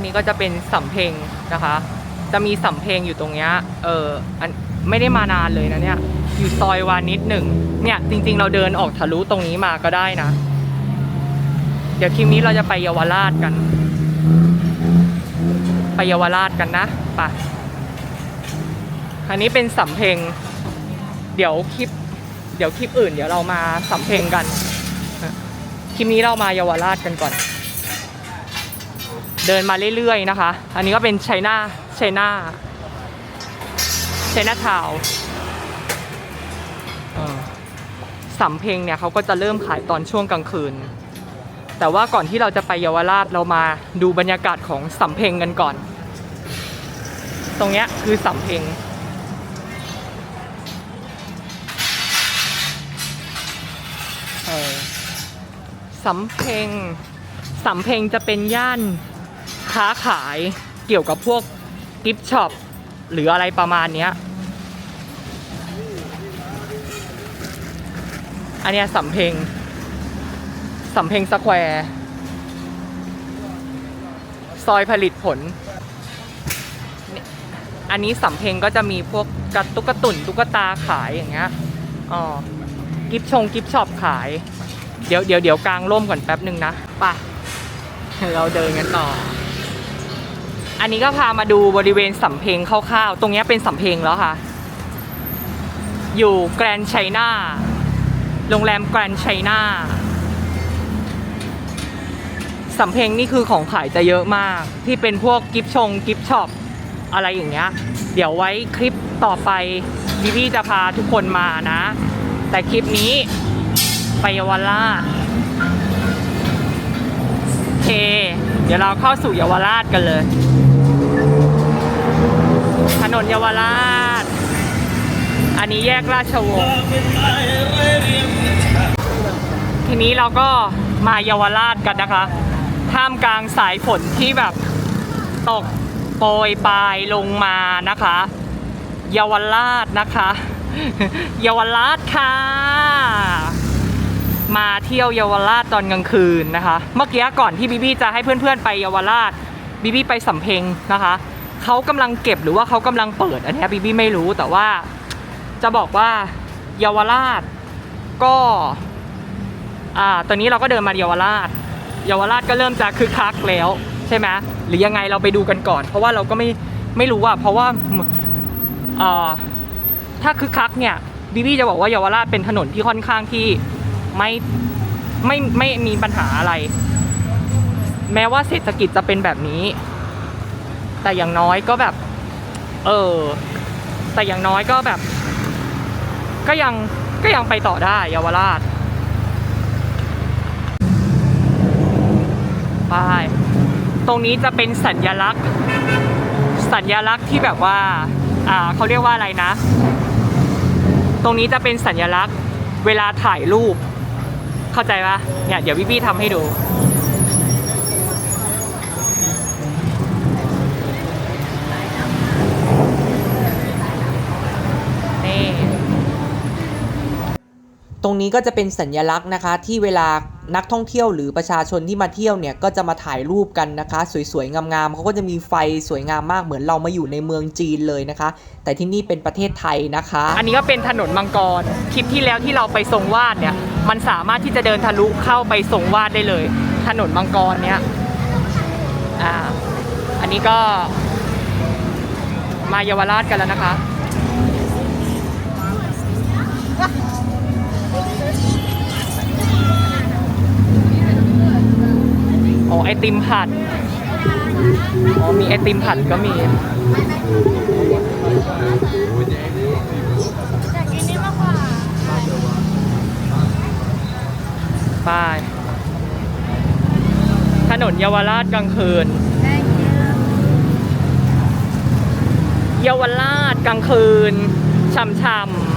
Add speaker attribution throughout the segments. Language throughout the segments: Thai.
Speaker 1: างนี้ก็จะเป็นสำเพ็งนะคะ จะมีสำเพ็งอยู่ตรงเนี้ยเอออันไม่ได้มานานเลยนะเนี่ย อยู่ซอยวานิดหนึ่งเนี่ยจริง ๆ เราเดินออกทะลุตรงนี้มาก็ได้นะ เดี๋ยวคลิปนี้เราจะไปเยาวราชกัน ไปเยาวราชกันนะไปอันนี้เป็นสำเพ็งเดี๋ยวคลิป เดี๋ยวคลิปอื่น เดี๋ยวเรามาสำเพ็งกัน คลิปนี้เรามาเยาวราชกันก่อน เดินมาเรื่อยๆนะคะ อันนี้ก็เป็นไชัยนาชัยนาชัยนาทาวน์สำเพ็งเนี่ยเขาก็จะเริ่มขายตอนช่วงกลางคืน แต่ว่าก่อนที่เราจะไปเยาวราชเรามาดูบรรยากาศของสำเพ็งกันก่อน ตรงเนี้ยคือสำเพ็งสำเพ็งสำเพ็งจะเป็นย่าน ค้าขายเกี่ยวกับพวกกิฟต์ช็อปหรืออะไรประมาณนี้อันนี้สำเพ็งสำเพ็งสแควร์ซอยผลิตผล อันนี้สำเพ็งก็จะมีพวกกระตุกกระตุ่นตุ๊กตาขายอย่างเงี้ยอ๋อกิฟชงกิฟช็อปขาย เดี๋ยวเดี๋ยวเดี๋ยวกลางร่มก่อนแป๊บหนึ่งนะไป่ะเราเดินกันต่อ อันนี้ก็พามาดูบริเวณสำเพ็งคร่าวๆ ตรงนี้เป็นสำเพ็งแล้วค่ะ อยู่แกรนไชน่า โรงแรมแกรนไชน่าสำเพ็งนี่คือของขายจะเยอะมาก ที่เป็นพวกกิฟชงกิฟช็อปอะไรอย่างเงี้ย เดี๋ยวไว้คลิปต่อไปวิวี่จะพาทุกคนมานะ แต่คลิปนี้ไปเยาวราชเค เดี๋ยวเราเข้าสู่เยาวราชกันเลย นนเยาวราช อันนี้แยกราชวงศ์ทีนี้เราก็มาเยาวราชกันนะคะ ท่ามกลางสายฝนที่แบบตกโปรยปลายลงมานะคะ เยาวราชนะคะ เยาวราชค่ะ มาเที่ยวเยาวราชตอนกลางคืนนะคะ เมื่อกี้ก่อนที่บีบี้จะให้เพื่อนๆไปเยาวราชบีบี้ไปสำเพ็งนะคะ เขากำลังเก็บหรือว่าเขากำลังเปิด อันนี้บีบี้ไม่รู้แต่ว่าจะบอกว่าเยาวราชก็อ่าตอนนี้เราก็เดินมาเยาวราช เยาวราชก็เริ่มจะคึกคักแล้วใช่ไหมหรือยังไงเราไปดูกันก่อน เพราะว่าเราก็ไม่ไม่รู้อะเพราะว่าอ่อถ้าคึกคักเนี่ยบีบี้จะบอกว่าเยาวราชเป็นถนนที่ค่อนข้างที่ไม่ไม่ไม่มีปัญหาอะไร แม้ว่าเศรษฐกิจจะเป็นแบบนี้ แต่อย่างน้อยก็แบบ เออ แต่อย่างน้อยก็แบบ ก็ยังก็ยังไปต่อได้เยาวราชไปตรงนี้จะเป็นสัญลักษณ์ สัญลักษณ์ที่แบบว่า อ่าเขาเรียกว่าอะไรนะ ตรงนี้จะเป็นสัญลักษณ์ เวลาถ่ายรูป เข้าใจปะเนี่ยเดี๋ยวพี่พี่ๆทำให้ดู นี่
Speaker 2: ตรงนี้ก็จะเป็นสัญลักษณ์นะคะ ที่เวลานักท่องเที่ยวหรือประชาชนที่มาเที่ยวเนี่ยก็จะมาถ่ายรูปกันนะคะ สวยๆงามๆเขาก็จะมีไฟสวยงามมากเหมือนเรามาอยู่ในเมืองจีนเลยนะคะ แต่ที่นี่เป็นประเทศไทยนะคะ
Speaker 1: อันนี้ก็เป็นถนนมังกรคลิปที่แล้วที่เราไปทรงวาดเนี่ยมันสามารถที่จะเดินทะลุเข้าไปทรงวาดได้เลย ถนนมังกรเนี้ยอ่าอันนี้ก็มาเยาวราชกันแล้วนะคะ โอ้ไอติมผัด อ๋อมีไอติมผัดก็มีไปถนนเยาวราชกลางคืน เยาวราชกลางคืนช่ำๆ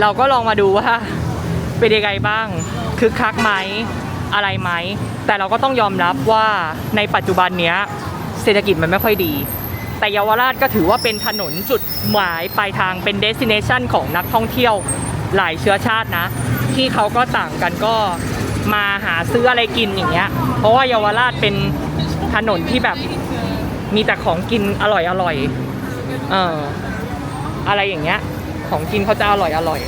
Speaker 1: เราก็ลองมาดูว่า เป็นยังไงบ้างคึกคักไหมอะไรไหม แต่เราก็ต้องยอมรับว่าในปัจจุบันเนี้ยเศรษฐกิจมันไม่ค่อยดี แต่เยาวราชก็ถือว่าเป็นถนนจุดหมายปลายทางเป็นเดสิเนชันของนักท่องเที่ยวหลายเชื้อชาตินะ ที่เขาก็ต่างกันก็มาหาซื้ออะไรกินอย่างเงี้ย เพราะว่าเยาวราชเป็นถนนที่แบบมีแต่ของกินอร่อยอร่อยเอออะไรอย่างเงี้ย ของกินเขาจะอร่อยอร่อย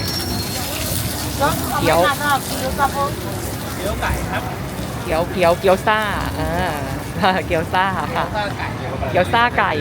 Speaker 1: เกี๊ยว
Speaker 3: เกี๊ยวไก่ครับ
Speaker 1: เกี๊ยวเกี๊ยวเกี๊ยวซ่าอ่าเกี๊ยวซ่าค่ะเกี๊ยวซ่าไก่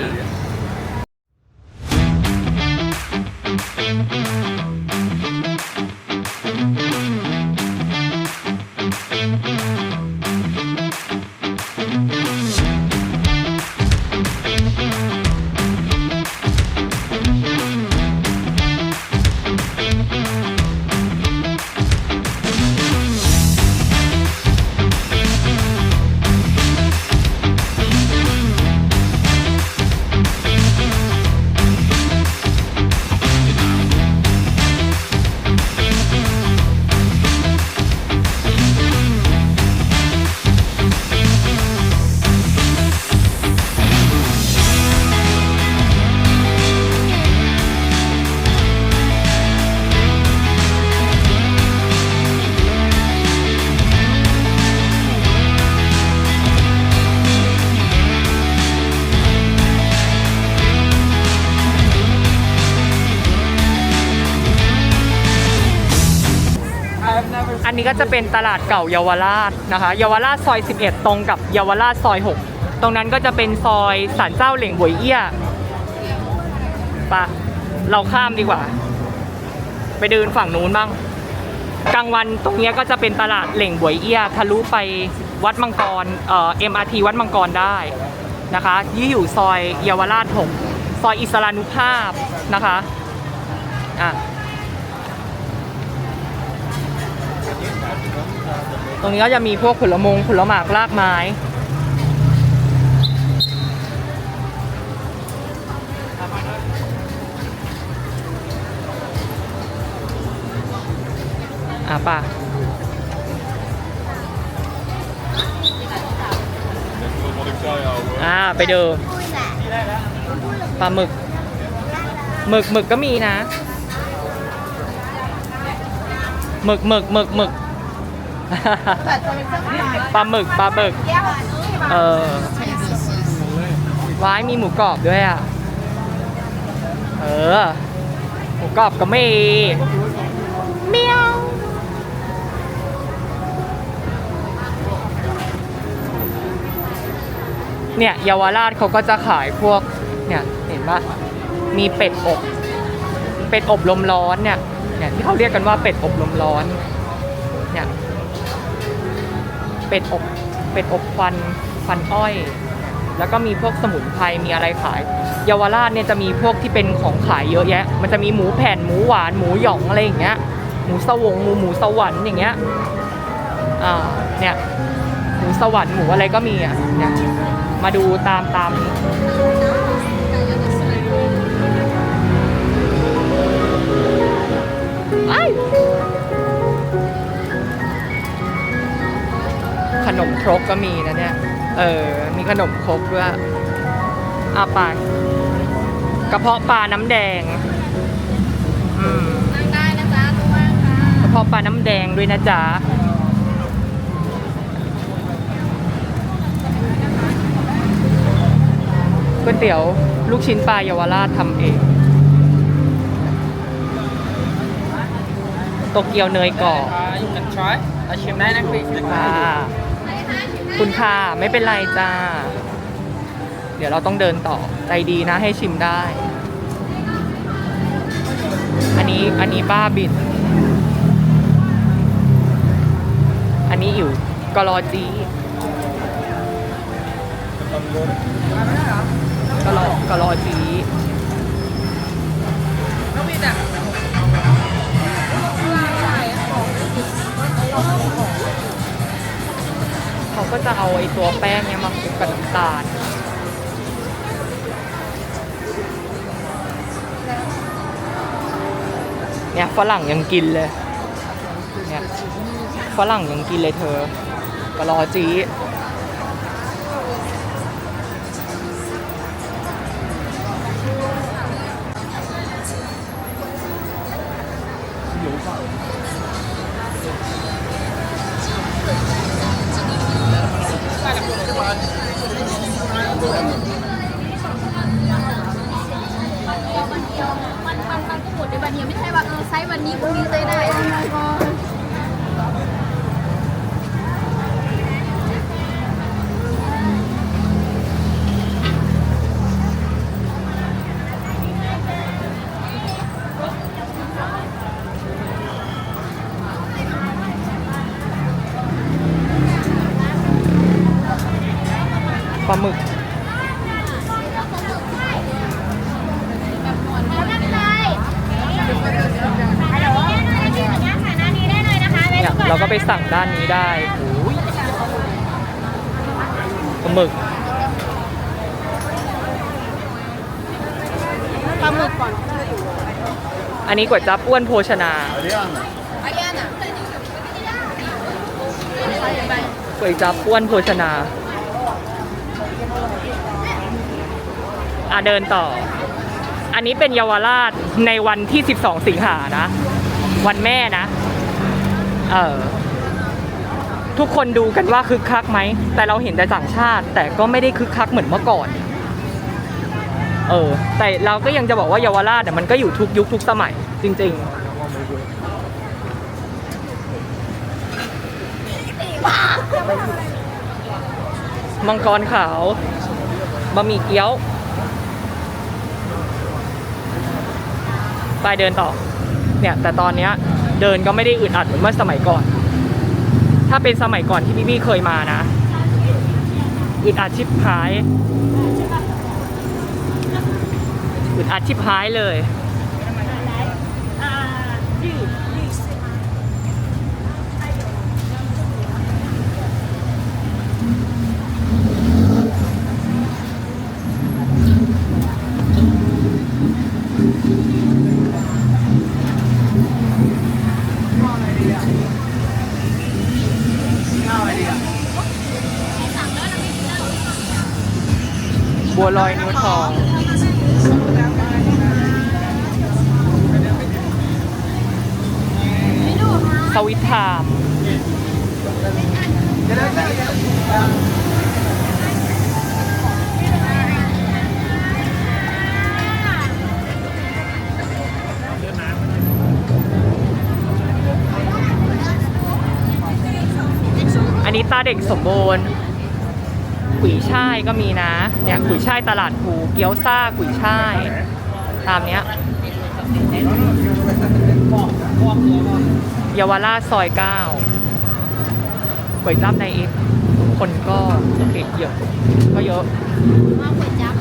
Speaker 1: อันนี้ก็จะเป็นตลาดเก่าเยาวราชนะคะ เยาวราชซอย 11 ตรงกับเยาวราชซอย 6 ตรงนั้นก็จะเป็นซอยศาลเจ้าเหล่งบวยเอี้ยปะเราข้ามดีกว่า ไปเดินฝั่งนู้นบ้าง กลางวันตรงนี้ก็จะเป็นตลาดเหล่งบวยเอี้ยทะลุไปวัดมังกรเอ่อ MRT วัดมังกรได้นะคะยี่อยู่ซอยเยาวราช 6 ซอยอิสรานุภาพนะคะอะ ตรงนี้ก็จะมีพวกผลมงผลหมากรากไม้อะป่ะอ่าไปดูปลาหมึกหมึกหมึกก็มีนะหมึกหมึกหมึกหมึก ปลาหมึกปลาหมึก เออว้ายมีหมูกรอบด้วยอะ เออ หมูกรอบก็มีเมียวเนี่ยเยาวราชเขาก็จะขายพวก เนี่ยเห็นปะมีเป็ดอบ เป็ดอบลมร้อนเนี่ย เนี่ยที่เขาเรียกกันว่าเป็ดอบลมร้อน เป็ดอบเป็ดอบควันควันอ้อย แล้วก็มีพวกสมุนไพรมีอะไรขาย เยาวราชเนี่ยจะมีพวกที่เป็นของขายเยอะแยะ มันจะมีหมูแผ่นหมูหวานหมูหยองอะไรอย่างเงี้ยหมูสวงหมูหมูสวรรค์อย่างเงี้ยอ่าเนี่ยหมูสวรรค์หมูอะไรก็มีอะเนี่ยมาดูตามตามนี้ นมครกก็มีนะเนี่ย เออ มีขนมครกด้วยอาปากกระเพาะปลาน้ำแดง อืม
Speaker 4: นั่งได้นะจ๊ะตัวว่างค่ะ
Speaker 1: กระเพาะปลาน้ำแดงด้วยนะจ๊ะ ก๋วยเตี๋ยวลูกชิ้นปลาเยาวราชทำเอง โตเกียวเนยกรอบ
Speaker 3: ยูกันทรายเอาชิมได้นะพี่
Speaker 1: ค่ะ คุณค่ะ ไม่เป็นไรจ้า เดี๋ยวเราต้องเดินต่อใจดีนะให้ชิมได้ อันนี้อันนี้บ้าบิน อันนี้อยู่กะลอจีกะลอกะลอจี
Speaker 3: น้องพี่อะ
Speaker 1: เขา ก็จะเอาไอ้ตัวแป้งเนี้ยมาคลุกกับน้ำตาลเนี่ยฝรั่งยังกินเลยเนี่ยฝรั่งยังกินเลยเธอกะลอจี
Speaker 4: มันมันมันก็หมดในวันเดียวไม่ใช่ว่าเออไซส์วันนี้พรุ่งนี้เลยได้
Speaker 1: ไปสั่งด้านนี้ได้โอ้ยปลาหมึก
Speaker 4: ปลาหมึกก่อน
Speaker 1: อันนี้ก๋วยจั๊บอ้วนโภชนา
Speaker 4: ไอ้ยันอะ
Speaker 1: ก๋วยจั๊บอ้วนโภชนา อะเดินต่อ อันนี้เป็นเยาวราชในวันที่ 12 สิงหานะ วันแม่นะ เออ ทุกคนดูกันว่าคึกคักไหม แต่เราเห็นแต่ต่างชาติ แต่ก็ไม่ได้คึกคักเหมือนเมื่อก่อน เออ แต่เราก็ยังจะบอกว่าเยาวราชเนี่ยมันก็อยู่ทุกยุคทุกสมัย จริง ๆมังกรขาวบะหมี่เกี๊ยว ไปเดินต่อ เนี่ย แต่ตอนเนี้ยเดินก็ไม่ได้อึดอัดเหมือนเมื่อสมัยก่อน ถ้าเป็นสมัยก่อนที่พี่พี่เคยมานะอึดอัดชิบหายอึดอัดชิบหายเลย บัวลอยนิ้วทอง สวิตไทม์อันนี้ตาเด็กสมบูรณ์ กุยช่ายก็มีนะ เนี่ยกุยช่ายตลาดภูเกี๊ยวซ่ากุยช่าย ตามเนี้ยเยาวราชซอยเก้าก๋วยจั๊บในเอ็กคนก็เด็กเยอะ ก็เยอะ
Speaker 4: มาก๋วยจั๊บ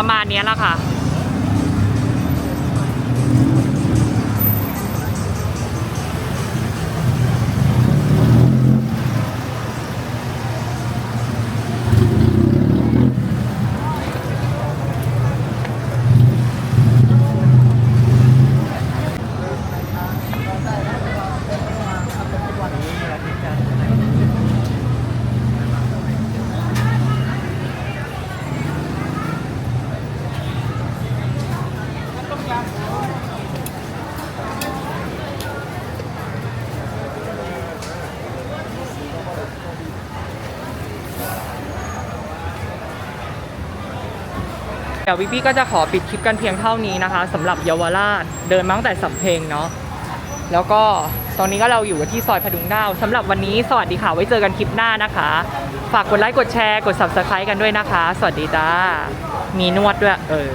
Speaker 1: ประมาณนี้แหละค่ะ ดี๋ยววิบี้ก็จะขอปิดคลิปกันเพียงเท่านี้นะคะสำหรับเยาวราชเดินมาตั้งแต่สำเพลงเนาะแล้วก็ตอนนี้ก็เราอยู่ที่ซอยพดุงดาวสำหรับวันนี้สวัสดีค่ะไว้เจอกันคลิปหน้านะคะ ฝากกดไลค์กดแชร์กด subscribe กันด้วยนะคะ สวัสดีจ้ามีนวดด้วยเออ